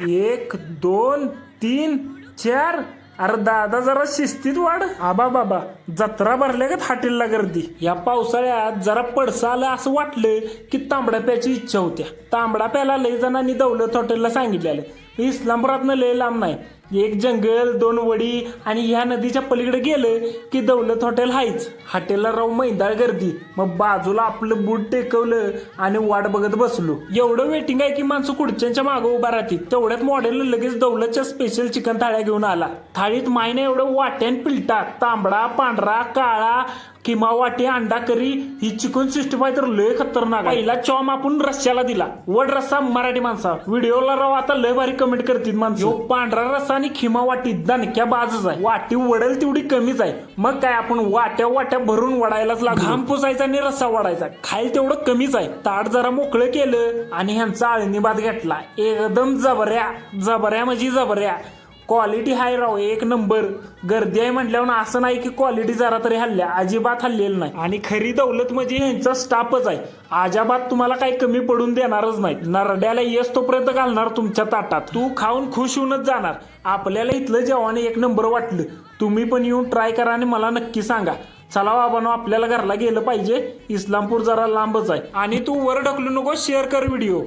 एक दोन तीन चार. अरे दादा जरा शिस्तीत वाढ. आबा बाबा जत्रा भरल्या का हॉटेलला गर्दी. या पावसाळ्यात जरा पडसा आलं असं वाटलं की तांबडा प्यायची इच्छा होत्या. तांबडा प्यायला लय जणांनी दौलत हॉटेलला सांगितलेलं. इस्लामपुरातनं लय लांब नाही. एक जंगल दोन वडी आणि ह्या नदीच्या पलीकडे गेलं की दौलत हॉटेल हायच. हॉटेलला राहू मैदाळ गर्दी. मग बाजूला आपलं बूट टेकवलं आणि वाट बघत बसलो. एवढं वेटिंग आहे की माणसं खुर्च्यांच्या मागं उभा राहतील. तेवढ्यात मॉडेल लगेच दौलतच्या स्पेशल चिकन थाळ्या घेऊन आला. थाळीत मायने एवढं वाट्यान पिलटा तांबडा पांढरा काळा किंवा वाटी अंडा करी ही चिकन सिस्टम आहे तर लय खतरनाक पहिला चॉम आपण रस्स्याला दिला. वड रस्सा मराठी माणसा व्हिडिओला राव आता लय भारी कमेंट करतील माणसं. पांढरा रस्सा आणि खिमा वाटी दणक्या बाजूच आहे. वाटी वडेल तेवढी कमीच आहे. मग काय आपण वाट्या वाट्या भरून वडायलाच लागतो घाम पुसायचा आणि रस्सा वाढायचा. खायला तेवढं कमीच आहे. ताट जरा मोकळं केलं आणि ह्यांचा आळणी भात घेतला. एकदम जबऱ्या जबऱ्या म्हणजे जबऱ्या. क्वालिटी हाय राव एक नंबर. गर्दी आहे म्हटल्यावर असं नाही की क्वालिटी जरा तरी हल्ल्या. अजिबात हल्लेलं नाही. आणि खरी दौलत म्हणजे यांचा स्टाफच आहे. अजाबात तुम्हाला काही कमी पडून देणारच नाही. नरड्याला येस तोपर्यंत घालणार तुमच्या ताटात. तू खाऊन खुश होऊनच जाणार. आपल्याला इथलं जेवण एक नंबर वाटलं. तुम्ही पण येऊन ट्राय करा आणि मला नक्की सांगा. चला बाबानो आपल्याला घरला गेलं पाहिजे. इस्लामपूर जरा लांबच आहे. आणि तू वर ढकलू नको शेअर कर व्हिडिओ